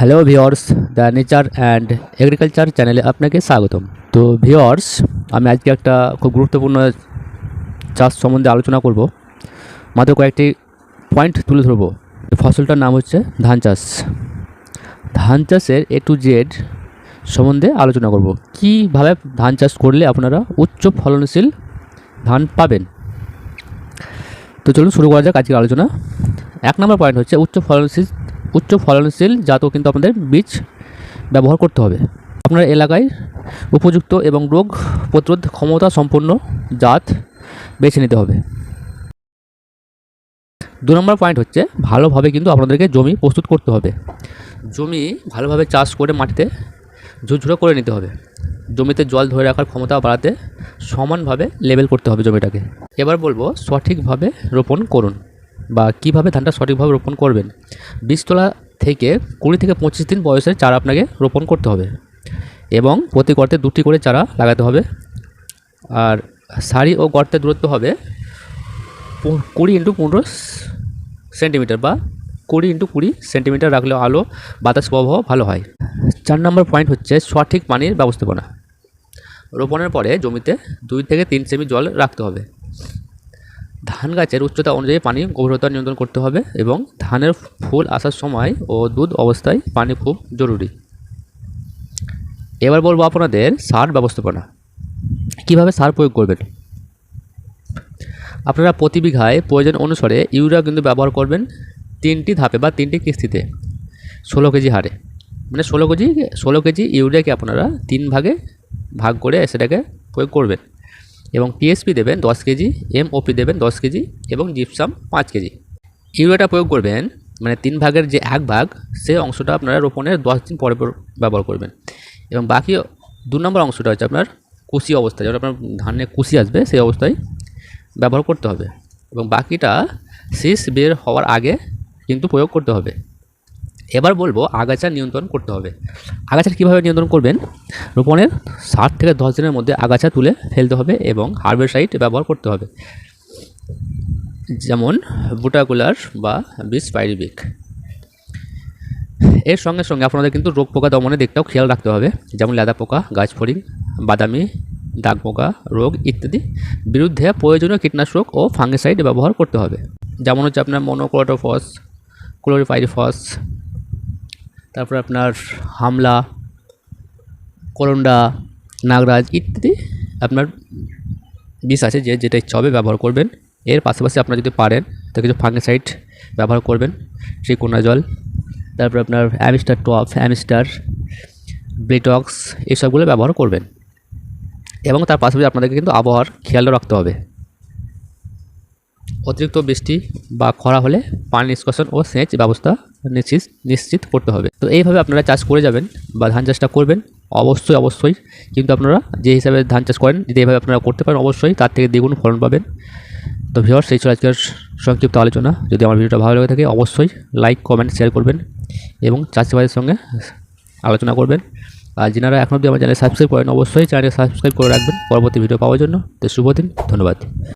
Hello viewers the nature and agriculture চ্যানেলে আপনাকে স্বাগতম। তো ভিওর্স আমি আজকে একটা খুব গুরুত্বপূর্ণ চাষ সম্বন্ধে আলোচনা করব। মাত্র কয়েকটি পয়েন্ট তুলে ধরবো। ফসলটার নাম হচ্ছে ধান চাষ। ধান চাষের এ টু জেড সম্বন্ধে আলোচনা করব। কীভাবে ধান চাষ করলে আপনারা উচ্চ ফলনশীল ধান পাবেন? তো চলুন শুরু করা যাক আজকের আলোচনা। এক নম্বর পয়েন্ট হচ্ছে উচ্চ ফলনশীল উচ্চ ফলনশীল জাতও কিন্তু আপনাদের বীজ ব্যবহার করতে হবে। আপনার এলাকায় উপযুক্ত এবং রোগ প্রতিরোধ ক্ষমতা সম্পন্ন জাত বেছে নিতে হবে। দু নম্বর পয়েন্ট হচ্ছে ভালোভাবে কিন্তু আপনাদেরকে জমি প্রস্তুত করতে হবে। জমি ভালোভাবে চাষ করে মাটিতে ঝুরঝুরো করে নিতে হবে। জমিতে জল ধরে রাখার ক্ষমতা বাড়াতে সমানভাবে লেবেল করতে হবে জমিটাকে। এবার বলব সঠিকভাবে রোপণ করুন। বা কীভাবে ধানটা সঠিকভাবে রোপণ করবেন? বীজতলা থেকে কুড়ি থেকে পঁচিশ দিন বয়সের চারা আপনাকে রোপণ করতে হবে এবং প্রতি গর্তে দুটি করে চারা লাগাতে হবে। আর সারি ও গর্তের দূরত্ব হবে কুড়ি ইন্টু পনেরো সেন্টিমিটার বা কুড়ি ইন্টু কুড়ি সেন্টিমিটার রাখলে আলো, বাতাস, প্রবাহ ভালো হয়। চার নম্বর পয়েন্ট হচ্ছে সঠিক পানির ব্যবস্থাপনা। রোপণের পরে জমিতে দুই থেকে তিন সেমি জল রাখতে হবে। ধান গাছের উচ্চতা অনুযায়ী পানি গভীরতা নিয়ন্ত্রণ করতে হবে এবং ধানের ফুল আসার সময় ও দুধ অবস্থায় পানি খুব জরুরি। এবার বলব আপনাদের সার ব্যবস্থাপনা। কীভাবে সার প্রয়োগ করবেন? আপনারা প্রতি বিঘায় প্রয়োজন অনুসারে ইউরিয়া কিন্তু ব্যবহার করবেন তিনটি ধাপে বা তিনটি কিস্তিতে ষোলো কেজি হারে। মানে ষোলো কেজি ষোলো কেজি ইউরিয়াকে আপনারা তিন ভাগে ভাগ করে সেটাকে প্রয়োগ করবেন। এবং টিএসপি দেবেন দশ কেজি এমওপি দেবেন দশ কেজি এবং জিপসাম পাঁচ কেজি। ইউরিয়াটা প্রয়োগ করবেন মানে তিন ভাগের যে এক ভাগ সেই অংশটা আপনারা রোপণের দশ দিন পরে ব্যবহার করবেন। এবং বাকি দু নম্বর অংশটা হচ্ছে আপনার কুশি অবস্থায় যখন আপনার ধানে কুশি আসবে, সেই অবস্থায় ব্যবহার করতে হবে। এবং বাকিটা শীষ বের হওয়ার আগে কিন্তু প্রয়োগ করতে হবে। এবার বলব আগাছা নিয়ন্ত্রণ করতে হবে। আগাছা কীভাবে নিয়ন্ত্রণ করবেন? রোপণের সাত থেকে দশ দিনের মধ্যে আগাছা তুলে ফেলতে হবে এবং হার্বেসাইড ব্যবহার করতে হবে। যেমন বুটাকুলার বা বিষ পাইরিবিক এর সঙ্গে সঙ্গে আপনাদের কিন্তু রোগ পোকা দমনের দিকটাও খেয়াল রাখতে হবে। যেমন লেদা পোকা, গাছ ফড়িং, বাদামি, দাগ পোকা, রোগ ইত্যাদি। বিরুদ্ধে প্রয়োজনীয় কীটনাশক ও ফাঙ্গিসাইড ব্যবহার করতে হবে। যেমন হচ্ছে আপনার মনোক্লোটোফস ক্লোরিপাইরিফস তারপর আপনার হামলা, করন্ডা, নাগরাজ ইত্যাদি আপনার বিষ আছে যে যেটা ইচ্ছা হবে ব্যবহার করবেন। এর পাশাপাশি আপনারা যদি পারেন তো কিছু ফাঙ্গিসাইড ব্যবহার করবেন ট্রিকোনা জল, তারপর আপনার অ্যামিস্টার টপ, অ্যামিস্টার, ব্লিটক্স, এসবগুলো ব্যবহার করবেন। এবং তার পাশাপাশি আপনাদেরকে কিন্তু আবহাওয়ার খেয়ালও রাখতে হবে। অতিরিক্ত বৃষ্টি বা খরা হলে পানি নিষ্কাশন ও সেচ ব্যবস্থা নিশ্চিত নিশ্চিত করতে হবে। তো এইভাবে আপনারা চাষ করে যাবেন বা ধান চাষটা করবেন, অবশ্যই অবশ্যই। কিন্তু আপনারা যে হিসাবে ধান চাষ করেন, যদি এইভাবে আপনারা করতে পারেন, অবশ্যই তার থেকে দ্বিগুণ ফলন পাবেন। তো ভিওর সেই ছিল আজকের সংক্ষিপ্ত আলোচনা। যদি আমার ভিডিওটা ভালো লেগে থাকে, অবশ্যই লাইক, কমেন্ট শেয়ার করবেন এবং চাষিবাদের সঙ্গে আলোচনা করবেন। আর যিনারা এখন অবধি আমার চ্যানেল সাবস্ক্রাইব করেন অবশ্যই চ্যানেল সাবস্ক্রাইব করে রাখবেন। পরবর্তী ভিডিও পাওয়ার জন্য। তো শুভ দিন, ধন্যবাদ।